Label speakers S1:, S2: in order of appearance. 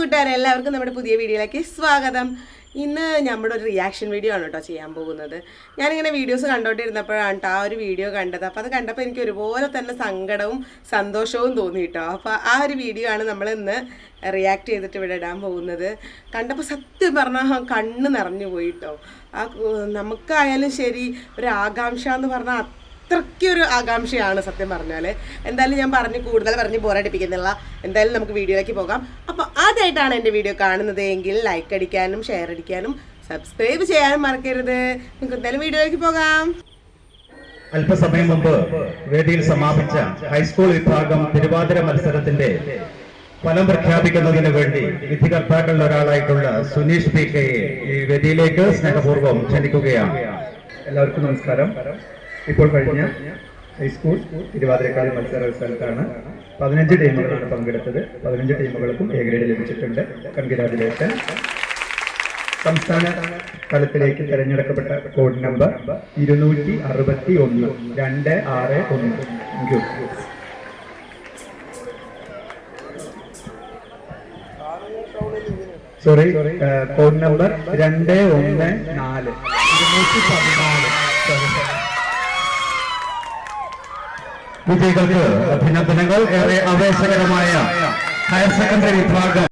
S1: കൂട്ടുകാരെ എല്ലാവർക്കും നമ്മുടെ പുതിയ വീഡിയോയിലേക്ക് സ്വാഗതം. ഇന്ന് നമ്മുടെ ഒരു റിയാക്ഷൻ വീഡിയോ ആണ് കേട്ടോ ചെയ്യാൻ പോകുന്നത്. ഞാനിങ്ങനെ വീഡിയോസ് കണ്ടോണ്ടിരുന്നപ്പോഴാണ് കേട്ടോ ആ ഒരു വീഡിയോ കണ്ടത്. അപ്പോൾ അത് കണ്ടപ്പോൾ എനിക്ക് ഒരുപോലെ തന്നെ സങ്കടവും സന്തോഷവും തോന്നി കേട്ടോ അപ്പോൾ ആ ഒരു വീഡിയോ ആണ് നമ്മൾ ഇന്ന് റിയാക്ട് ചെയ്തിട്ട് ഇവിടെ ഇടാൻ പോകുന്നത്. കണ്ടപ്പോൾ സത്യം പറഞ്ഞാൽ കണ്ണ് നിറഞ്ഞു പോയി കേട്ടോ ആ നമുക്കായാലും ശരി ഒരു ആകാംക്ഷ എന്ന് പറഞ്ഞാൽ അത്രയ്ക്കൊരു ആകാംക്ഷയാണ് സത്യം പറഞ്ഞാൽ എന്തായാലും ഞാൻ പറഞ്ഞ് കൂടുതൽ പറഞ്ഞ് ബോറടിപ്പിക്കുന്നില്ല എന്തായാലും നമുക്ക് വീഡിയോയിലേക്ക് പോകാം. അപ്പോൾ ആദ്യമായിട്ടാണ് എന്റെ വീഡിയോ കാണുന്നത് എങ്കിൽ ലൈക്ക് അടിക്കാനും ഷെയർ അടിക്കാനും സബ്സ്ക്രൈബ് ചെയ്യാനും മറക്കരുത്. നമുക്ക് എന്തായാലും വീഡിയോയിലേക്ക് പോകാം.
S2: അല്പസമയം മുമ്പ് വേദിയിൽ സമാപിച്ച ഹൈസ്കൂൾ വിഭാഗം തിരുവാതിര മത്സരത്തിന്റെ ഫലം പ്രഖ്യാപിക്കുന്നതിന് വേണ്ടി വിധികർത്താക്കളിൽ ഒരാളായിട്ടുള്ള സുനീഷ് പി കെയെ ഈ വേദിയിലേക്ക് സ്നേഹപൂർവം ക്ഷണിക്കുകയാണ്.
S3: എല്ലാവർക്കും നമസ്കാരം. ഇപ്പോൾ കഴിഞ്ഞ ഹൈസ്കൂൾ തിരുവാതിരക്കാട് മത്സര റിസൾട്ടാണ് പതിനഞ്ച് ടീമുകളാണ് പങ്കെടുത്തത്. പതിനഞ്ച് ടീമുകൾക്കും എ ഗ്രേഡ് ലഭിച്ചിട്ടുണ്ട്. കൺഗ്രാജുലേഷൻ സംസ്ഥാന തലത്തിലേക്ക് തിരഞ്ഞെടുക്കപ്പെട്ട കോഡ് നമ്പർ ഇരുന്നൂറ്റി അറുപത്തി ഒന്ന് രണ്ട് ആറ് ഒന്ന്. Thank you sorry code number രണ്ട് ഒന്ന് നാല്. ഇരുന്നൂറ്റി പതിനാല്
S2: വിജയികൾക്ക് അഭിനന്ദനങ്ങൾ ഏറെ ആവേശകരമായ ഹയർ സെക്കൻഡറി വിഭാഗം